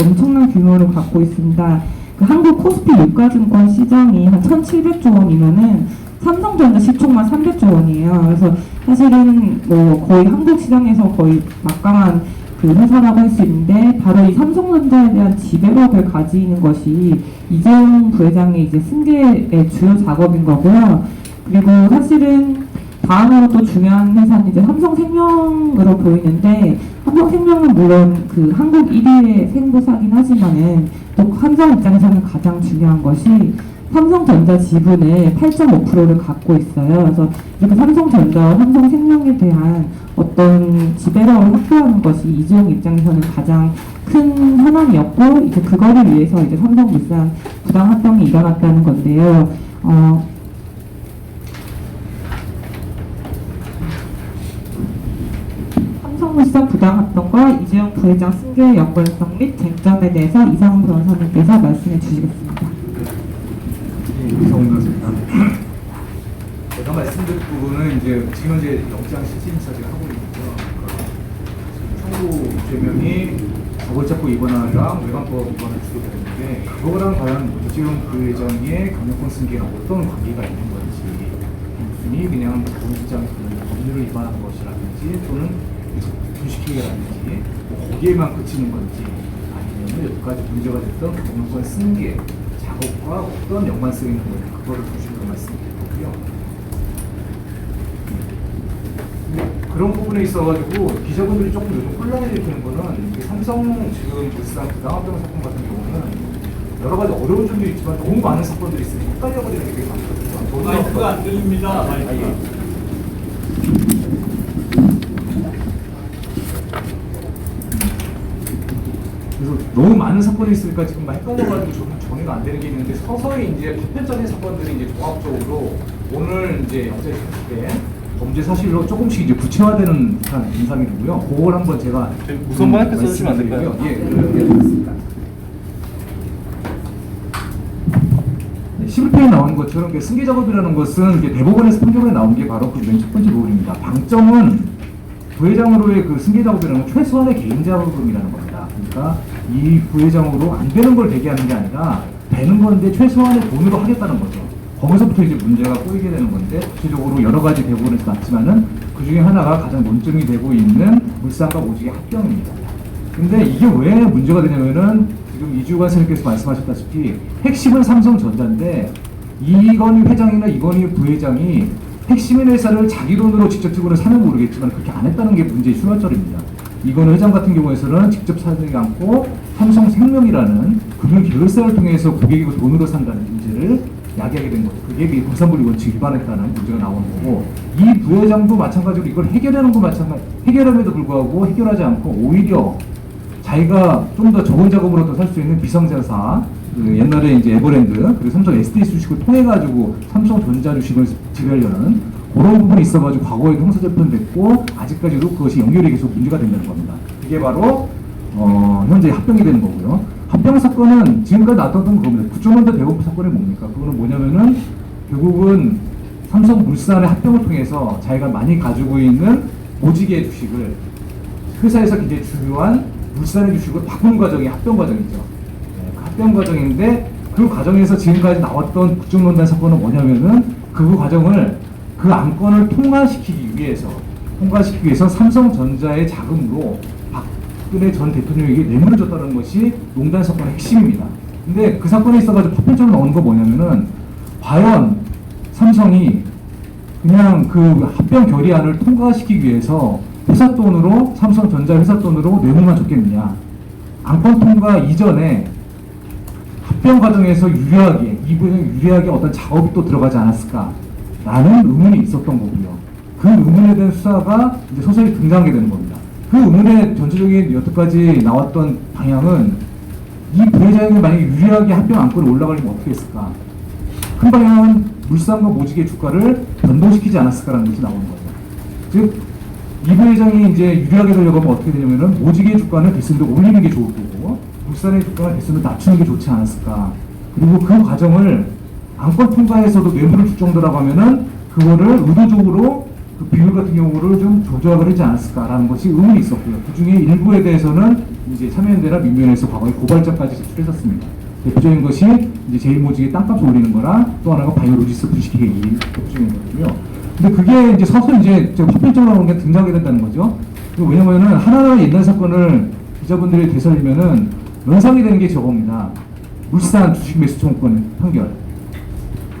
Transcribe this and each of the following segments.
엄청난 규모를 갖고 있습니다. 그 한국 코스피 유가증권 시장이 한 1,700조 원이면은 삼성전자 시총만 300조 원이에요. 그래서 사실은 뭐 거의 한국 시장에서 거의 막강한 그 회사라고 할 수 있는데 바로 이 삼성전자에 대한 지배력을 가지는 것이 이재용 부회장의 이제 승계의 주요 작업인 거고요. 그리고 사실은 다음으로 또 중요한 회사는 이제 삼성생명으로 보이는데 삼성생명은 물론 그 한국 1위의 생보사긴 하지만은 또 삼성 입장에서는 가장 중요한 것이 삼성전자 지분의 8.5%를 갖고 있어요. 그래서 이렇게 삼성전자와 삼성생명에 대한 어떤 지배력을 확보하는 것이 이재용 입장에서는 가장 큰 현안이었고 이제 그거를 위해서 이제 삼성물산 부당 합병이 일어났다는 건데요. 어, 삼성물산 부당합병과 이재용 부회장 승계의 연관성 및 쟁점에 대해서 이상훈 변호사님께서 말씀해 주시겠습니다. 이성훈 변호사입니다. 제가 말씀드릴 부분은 이제 지금 이제 영장 실질심사를 하고 있는데요. 청구 죄명이 자골자꾸 입원하랑 외관법 입원을 주로 되는데 그거랑 과연 이재용 부회장의 경영권 승계랑 어떤 관계가 있는 건지 단순히 그냥 본시장에서는 법률을 위반한 것이라든지 또는 분식회계라든지 뭐 거기에만 그치는 건지 아니면 여기까지 문제가 됐던 경영권 승계 작업과 어떤 연관성이 있는 건지 그거를 중심으로 말씀드리고요. 뭐 그런 부분에 있어가지고 기자분들이 조금 요즘 일으키는 거는 삼성 지금 물산 부당합병 사건 같은 경우는 여러 가지 어려운 점도 있지만 너무 많은 사건들이 있으니 헷갈려버리는 게 되게 많거든요. 마이크가 안 들립니다. 아, 예. 그래서 너무 많은 사건이 있으니까 지금 막 헷갈려가지고 좀 정리가 안 되는 게 있는데 서서히 이제 파편적인 사건들이 이제 종합적으로 오늘 이제 영장에 때 범죄 사실로 조금씩 이제 구체화되는 듯한 인상이고요. 그걸 한번 제가 우선 마이크 써주시면 안 될까요? 예, 그렇게 하겠습니다. 네, 11페이지 나오는 것처럼 그 승계 작업이라는 것은 대법원에서 판결에 나온 게 바로 그 맨 첫 번째 부분입니다. 방점은 부회장으로의 그 승계 작업이라는 건 최소한의 개인 작업이라는 겁니다. 그러니까 이 부회장으로 안 되는 걸 대기하는 게 아니라 되는 건데 최소한의 돈으로 하겠다는 거죠. 거기서부터 이제 문제가 꼬이게 되는 건데 구체적으로 여러 가지 대법원에서 났지만은 그 중에 하나가 가장 논점이 되고 있는 물산과 오직의 합병입니다. 근데 이게 왜 문제가 되냐면은 지금 이주관 선생님께서 말씀하셨다시피 핵심은 삼성전자인데 이건희 회장이나 이건희 부회장이 핵심인 회사를 자기 돈으로 직접적으로 사는 모르겠지만 그렇게 안 했다는 게 문제의 출발점입니다. 이건 회장 같은 경우에서는 직접 사지 않고 삼성생명이라는 금융 계열사를 통해서 고객이고 돈으로 산다는 문제를 야기하게 된 거죠. 그게 미 공산분리 원칙 위반했다는 문제가 나오는 거고 이 부회장도 마찬가지로 이걸 해결하는 거 마찬가지 해결함에도 불구하고 해결하지 않고 오히려 자기가 좀 더 적은 작업으로 더 살 수 있는 비상자사 그 옛날에 이제 에버랜드 그리고 삼성 SDS 주식을 통해 가지고 삼성전자 주식을 지배하려는 그런 부분이 있어가지고 과거에 형사재판됐고 아직까지도 그것이 연결이 계속 문제가 된다는 겁니다. 이게 바로 어, 현재 합병이 되는 거고요. 합병 사건은 지금까지 나왔던 겁니다. 9.1대 대법원 사건이 뭡니까? 그거는 뭐냐면은 결국은 삼성물산의 합병을 통해서 자기가 많이 가지고 있는 오지게 주식을 회사에서 굉장히 중요한 물산의 주식을 바꾸는 과정이 합병 과정이죠. 네, 그 합병 과정인데 그 과정에서 지금까지 나왔던 국정농단 사건은 뭐냐면은 그 과정을 그 안건을 통과시키기 위해서 통과시키기 위해서 삼성전자의 자금으로 박근혜 전 대통령에게 뇌물을 줬다는 것이 농단 사건의 핵심입니다. 근데 그 사건에 있어가지고 파편적으로 나오는 거 뭐냐면은 과연 삼성이 그냥 그 합병 결의안을 통과시키기 위해서 회사 돈으로 삼성전자 회사 돈으로 뇌물만 줬겠느냐 안건 통과 이전에 합병 과정에서 유리하게 이분은 유리하게 어떤 작업이 또 들어가지 않았을까 라는 의문이 있었던 거고요. 그 의문에 대한 수사가 이제 서서히 등장하게 되는 겁니다. 그 의문의 전체적인 여태까지 나왔던 방향은 이 부회장이 만약에 유리하게 합병 안건이 올라가려면 어떻게 했을까? 큰 방향은 물산과 모직의 주가를 변동시키지 않았을까라는 것이 나오는 거예요. 즉, 이 부회장이 이제 유리하게 되려고 하면 어떻게 되냐면은 모직의 주가는 대선도 올리는 게 좋을 거고 물산의 주가는 대선도 낮추는 게 좋지 않았을까. 그리고 그 과정을 안건 통과에서도 뇌물을 줄 정도라고 하면은 그거를 의도적으로 그 비율 같은 경우를 좀 조작을 하지 않았을까라는 것이 의문이 있었고요. 그 중에 일부에 대해서는 이제 참여연대나 민변에서 과거에 고발장까지 제출했었습니다. 대표적인 것이 이제 제일모직의 땅값 올리는 거랑 또 하나가 바이오로지스 분식기계 이 대표적인 거거든요. 근데 그게 이제 서서히 이제 좀 파편적으로 나오는 게 등장하게 된다는 거죠. 그 왜냐면은 하나하나 옛날 사건을 기자분들이 되살리면은 연상이 되는 게 저겁니다. 울산 주식 매수 청구권 판결.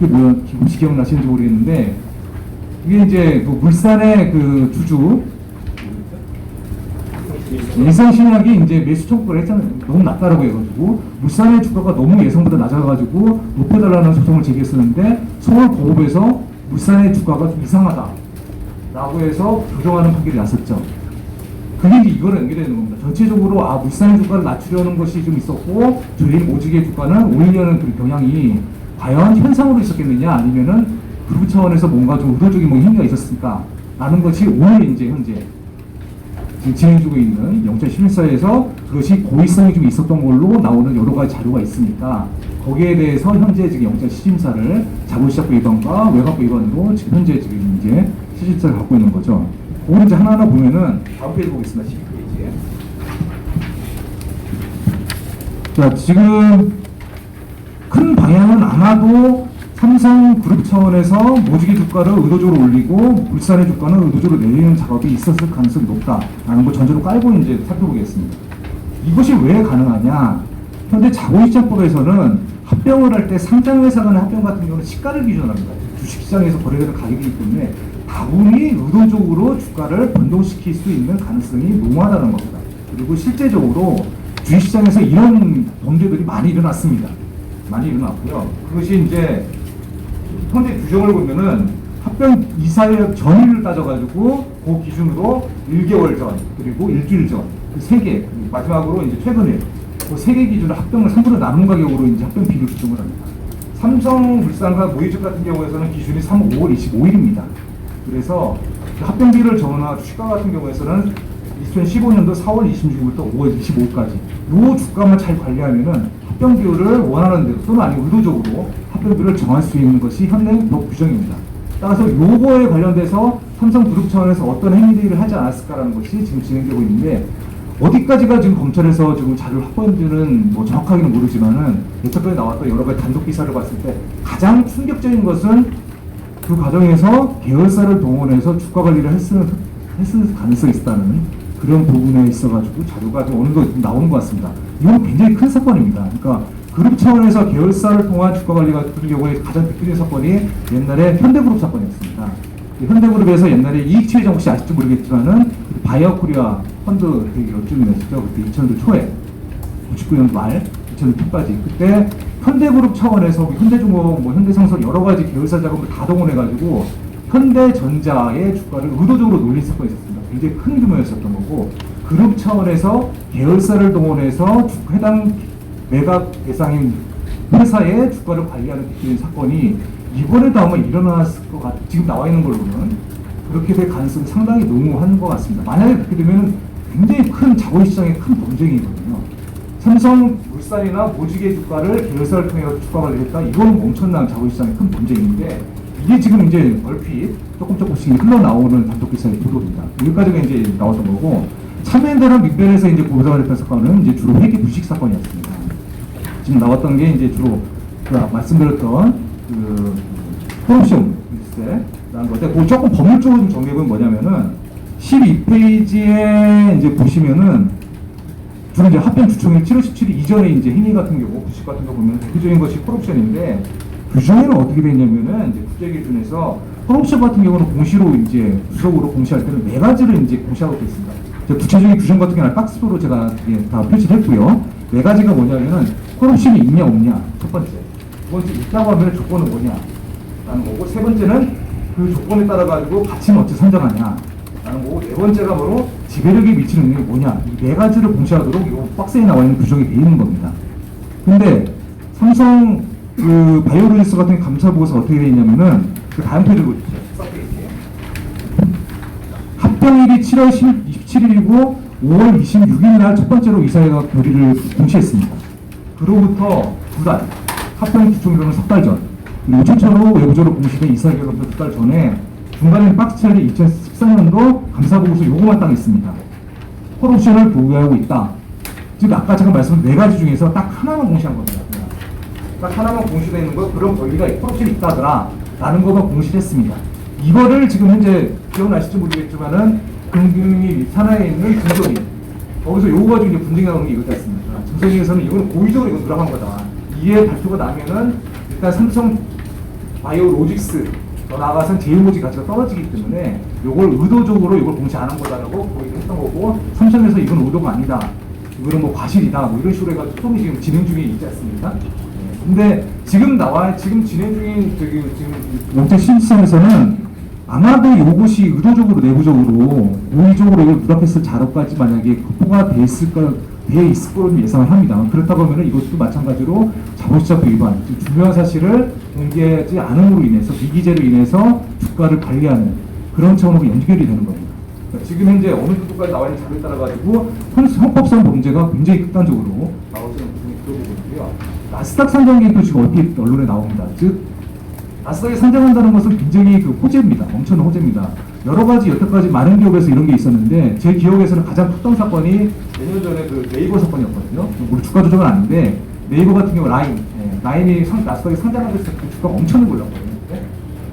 뭐야? 혹시 기억나시는지 모르겠는데 이게 이제 그 물산의 그 주주 예상신약이 이제 매수 청구를 했잖아요. 너무 낮다라고 해가지고 물산의 주가가 너무 예상보다 낮아가지고 높여달라는 소송을 제기했었는데 서울고법에서 물산의 주가가 좀 이상하다. 라고 해서 부정하는 판결이 났었죠. 그게 이제 이거를 연결되는 겁니다. 전체적으로 아 물산의 주가를 낮추려는 것이 좀 있었고 저희 모직의 주가는 올리려는 그 경향이 과연 현상으로 있었겠느냐 아니면은 그룹 차원에서 뭔가 좀 의도적인 뭐 행위가 있었을까 라는 것이 오늘 이제 현재 지금 진행되고 있는 영장 심사에서 그것이 고의성이 좀 있었던 걸로 나오는 여러 가지 자료가 있으니까 거기에 대해서 현재 지금 영장 시심사를 자본시장부 위반과 외곽부 위반으로 지금 현재 지금 이제 시심사를 갖고 있는 거죠. 그걸 이제 하나하나 보면은 다음 페이지 보겠습니다. 12페이지에. 자, 지금 큰 방향은 아마도 삼성그룹 차원에서 모직의 주가를 의도적으로 올리고 물산의 주가는 의도적으로 내리는 작업이 있었을 가능성이 높다라는 걸 전제로 깔고 이제 살펴보겠습니다. 이것이 왜 가능하냐? 현재 자본시장법에서는 합병을 할 때 상장회사 간의 합병 같은 경우는 시가를 기준으로 합니다. 주식시장에서 거래되는 가격이기 때문에 다분히 의도적으로 주가를 변동시킬 수 있는 가능성이 농후하다는 겁니다. 그리고 실제적으로 주식시장에서 이런 범죄들이 많이 일어났습니다. 많이 일어났고요. 그것이 이제 현재 규정을 보면은 합병 이사의 전일을 따져가지고 그 기준으로 1개월 전 그리고 일주일 전 세 개, 그리고 마지막으로 이제 최근에 그세개 기준으로 합병을 3분의 나눈 가격으로 이제 합병 비율 규정을 합니다. 삼성물산과 모이즈 같은 경우에서는 기준이 3, 5월 25일입니다. 그래서 그 합병 비율을 정하나 주식가 같은 경우에서는 2015년도 4월 26일부터 5월 25일까지 요 주가만 잘 관리하면은 합병 비율을 원하는 대로 또는 아니면 의도적으로 합병 비율을 정할 수 있는 것이 현행 법 규정입니다. 따라서 요거에 관련돼서 삼성 그룹 차원에서 어떤 행위들을 하지 않았을까라는 것이 지금 진행되고 있는데 어디까지가 지금 검찰에서 지금 자료를 확보했는지는 뭐 정확하게는 모르지만은 여태까지 나왔던 여러 가지 단독 기사를 봤을 때 가장 충격적인 것은 그 과정에서 계열사를 동원해서 주가 관리를 했을, 했을 가능성이 있다는 그런 부분에 있어가지고 자료가 좀 어느 정도 좀 나오는 것 같습니다. 이건 굉장히 큰 사건입니다. 그러니까 그룹 차원에서 계열사를 통한 주가 관리 같은 경우에 가장 대표적인 사건이 옛날에 현대그룹 사건이었습니다. 이 현대그룹에서 옛날에 이익취해정 혹시 아실지 모르겠지만은 그 바이오코리아 펀드 되게 열중이 됐죠. 그때 2000년도 초에 99년 말 2000년 초까지 그때 현대그룹 차원에서 뭐 현대중공, 뭐 현대상설 여러 가지 계열사 자금을 다 동원해가지고 현대전자의 주가를 의도적으로 놀린 사건이 있었습니다. 굉장히 큰 규모였었던 거고 그룹 차원에서 계열사를 동원해서 주- 해당 매각 대상인 회사의 주가를 관리하는 대표적인 사건이 이번에도 아마 일어났을 것 같, 지금 나와 있는 걸로는 그렇게 될 가능성이 상당히 농후한 것 같습니다. 만약에 그렇게 되면 굉장히 큰 자본시장의 큰 범죄이거든요. 삼성 물산이나 모직의 주가를 계열사를 통해 주가 관리했다. 이건 엄청난 자본시장의 큰 범죄인데 이게 지금 이제 얼핏 조금 조금씩 흘러나오는 단독 기사의 보도입니다. 여기까지가 이제 나왔던 거고 참여연대랑 민변에서 이제 보도가 됐던 사건은 이제 주로 회계 부식 사건이었습니다. 지금 나왔던 게 이제 주로 그 말씀드렸던 그 포럼시험 일세라는 건데 그 조금 법률적으로 좀 정리해보면 뭐냐면은 12페이지에 이제 보시면은 주로 이제 합병 주총일 7월 17일 이전에 이제 행위 같은 경우 부식 같은 거 보면 대표적인 것이 콜옵션인데 규정에는 어떻게 되어 있냐면은 이제 국제기준에서 콜옵션 같은 경우는 공시로 이제 구속으로 공시할 때는 네 가지를 이제 공시하고 있습니다. 구체적인 규정 같은 경우는 박스로 제가 예, 다 표시를 했고요. 네 가지가 뭐냐면은 콜옵션이 있냐 없냐 첫 번째. 두 번째 있다고 하면 조건은 뭐냐 라는 거고 세 번째는 그 조건에 따라 가지고 가치는 어떻게 선정하냐 라는 거고 네 번째가 바로 지배력에 미치는 영향이 뭐냐 이 네 가지를 공시하도록 이 박스에 나와 있는 규정이 되어 있는 겁니다. 근데 삼성 그 바이오로지스 같은 감사 보고서 어떻게 되어 있냐면은 그 다음 페이지 보십시오. 합병일이 7월 27일이고 5월 26일 날 첫 번째로 이사회가 결의를 공시했습니다. 그로부터 두 달, 합병 기총이로는 석달 전, 그리고 최초로 외부적으로 공시된 이사회로부터 두 달 전에 중간에 박스 처리 2014년도 감사보고서 요거만 딱 있습니다. 콜옵션을 보유하고 있다. 즉 아까 제가 말씀드린 네 가지 중에서 딱 하나만 공시한 겁니다. 딱 하나만 공시되어 있는 거 그런 권리가 확실히 있다더라 라는 것만 공시했습니다. 이거를 지금 현재 기억나실지 모르겠지만은 금융위 산하에 있는 중소기 거기서 요거 가지고 이제 분쟁이 나오는 게 이것 같습니다. 중소기에서는 이거는 고의적으로 이거 들어간 거다. 이에 발표가 나면은 일단 삼성 바이오로직스 더 나아가서는 제일모직 가치가 떨어지기 때문에 이걸 의도적으로 이걸 공시 안 한 거다라고 보이긴 했던 거고 삼성에서 이건 의도가 아니다. 이거는 뭐 과실이다. 뭐 이런 식으로 해가지고 소송이 지금 진행 중에 있지 않습니까? 네. 근데 지금 나와 지금 진행 중인 저기 지금 영장 심사에서는 아마도 이것이 의도적으로 내부적으로 고의적으로 이걸 부합했을 자료까지 만약에 확보가 돼 있을까 돼 있을 거로 예상을 합니다. 그렇다고 하면 이것도 마찬가지로 자본시장 위반, 즉 중요한 사실을 공개하지 않음으로 인해서 비기재로 인해서 주가를 관리하는 그런 차원으로 연결이 되는 겁니다. 그러니까 지금 현재 어느 정도까지 나와 있는 자료에 따라 가지고 헌법상 범죄가 굉장히 극단적으로 나오지 나스닥 상장 계획도 지금 어떻게 언론에 나옵니다. 즉 나스닥에 상장한다는 것은 굉장히 그 호재입니다. 엄청난 호재입니다. 여러 가지 여태까지 많은 기업에서 이런 게 있었는데 제 기억에서는 가장 컸던 사건이 몇 년 전에 그 네이버 사건이었거든요. 우리 주가 조정은 아닌데 네이버 같은 경우 라인, 예, 라인이 상, 나스닥에 상장하게 됐을 때 주가가 엄청나게 올랐거든요. 예.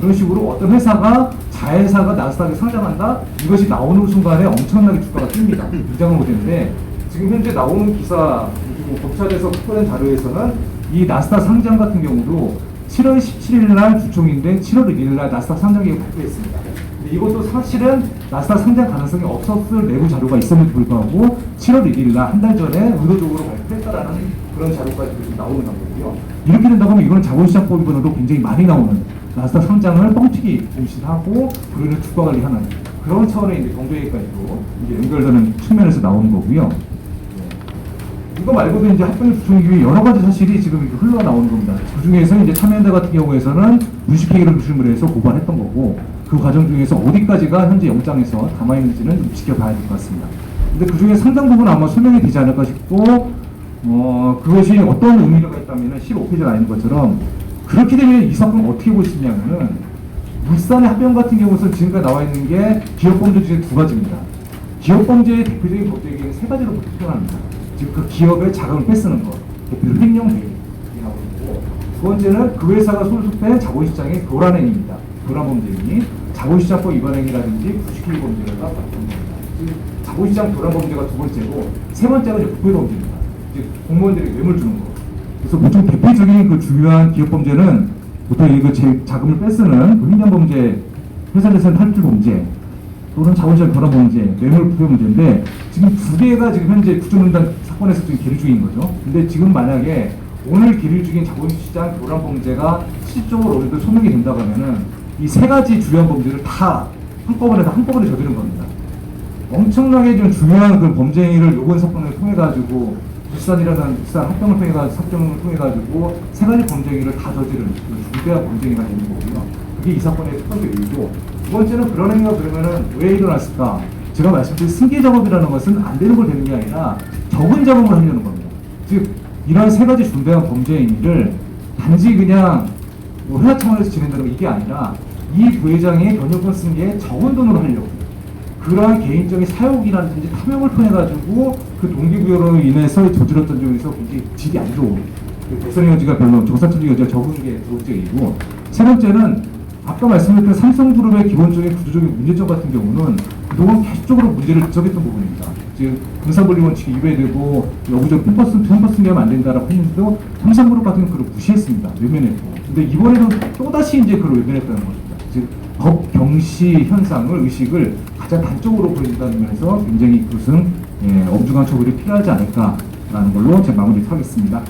그런 식으로 어떤 회사가 자회사가 나스닥에 상장한다 이것이 나오는 순간에 엄청나게 주가가 뜹니다. 위장을 못했는데 지금 현재 나오는 기사 그리고 검찰에서 확보된 자료에서는 이 나스닥 상장 같은 경우도 7월 17일 날 주총인데 7월 1일 날 나스닥 상장 계획 발표했습니다. 이것도 사실은 나스닥 상장 가능성이 없었을 내부 자료가 있음에도 불구하고 7월 1일 날 한 달 전에 의도적으로 발표했다라는 그런 자료까지 나오는 거고요. 이렇게 된다고 하면 이건 자본시장법으로 굉장히 많이 나오는 나스닥 상장을 뻥튀기 공시하고 그러는 주가 관리하는 그런 차원의 이제 경제까지도 이제 연결되는 측면에서 나오는 거고요. 이거 말고도 이제 합병 주총기회 여러 가지 사실이 지금 이렇게 흘러나오는 겁니다. 그 중에서 이제 참여연대 같은 경우에서는 무식행위를 중심으로 해서 고발했던 거고 그 과정 중에서 어디까지가 현재 영장에서 담아 있는지는 좀 지켜봐야 될 것 같습니다. 근데 그 중에 상당 부분 아마 설명이 되지 않을까 싶고 어 그것이 어떤 의미가 있다면은 15페이지에 나 있는 것처럼 그렇게 되면 이 사건 어떻게 보시냐면은 물산의 합병 같은 경우는 지금까지 나와 있는 게 기업범죄 중에 두 가지입니다. 기업범죄의 대표적인 범죄는 세 가지로 표현합니다. 즉 그 기업의 자금을 뺏쓰는 것, 횡령죄이 나오는 거고 두 번째는 그 회사가 소속된 자본시장의 교란행위입니다. 교란범죄이니 자본시장법 위반행위라든지 부식행위 범죄가 범죄입니다. 즉 자본시장 교란범죄가 두 번째고 세 번째가 이제 부패범죄입니다. 즉 공무원들에게 뇌물 주는 거. 그래서 보통 대표적인 그 중요한 기업범죄는 보통 제 자금을 뺏쓰는 그 횡령범죄, 회사 재산 탈출 범죄, 또는 자본시장 결합 범죄, 뇌물 부패 문제인데 지금 두 개가 지금 현재 국정농단 사건에서 지금 계류 중인 거죠. 근데 지금 만약에 오늘 계류 중인 자본시장 교란 범죄가 실질적으로 어느 정도 소명이 된다고 하면은 이 세 가지 주요한 범죄를 다 한꺼번에 다 한꺼번에 저지른 겁니다. 엄청나게 좀 중요한 그 범죄 행위를 요번 사건을 통해 가지고 울산이라는 울산 합병을 통해 가지고 합병을 통해 가지고 세 가지 범죄 행위를 다 저지른 그 중대한 범죄 행위가 되는 거고요. 그게 이 사건의 첫 번째 이유고 두 번째는 그런 행위가 그러면은 왜 일어났을까? 제가 말씀드린 승계 작업이라는 것은 안 되는 걸 되는 게 아니라 적은 작업을 하려는 겁니다. 즉 이러한 세 가지 중대한 범죄 행위를 단지 그냥 뭐 회사 차원에서 진행되는 이게 아니라 이 부회장의 변효권 승계에 적은 돈으로 하려고 그러한 개인적인 사욕이라든지 탐욕을 통해 가지고 그 동기부여로 인해서 저질렀던 점에서 굉장히 질이 안 좋은 그 대선 여지가 별로 정상적인 여지가 적은 게 두 번째이고 세 번째는 아까 말씀드렸던 삼성그룹의 기본적인 구조적인 문제점 같은 경우는 그동안 계속적으로 문제를 지적했던 부분입니다. 즉 분산분리 원칙이 위배되고 여기저기 펌퍼스 펌퍼스 하면 안 된다라고 했는데도 삼성그룹 같은 경우 그걸 무시했습니다. 외면했고. 근데 이번에는 또 다시 이제 그걸 외면했다는 겁니다. 즉 법 경시 현상을 의식을 가장 단적으로 보여준다는 면에서 굉장히 그것은 예, 엄중한 처벌이 필요하지 않을까라는 걸로 제 마무리 하겠습니다.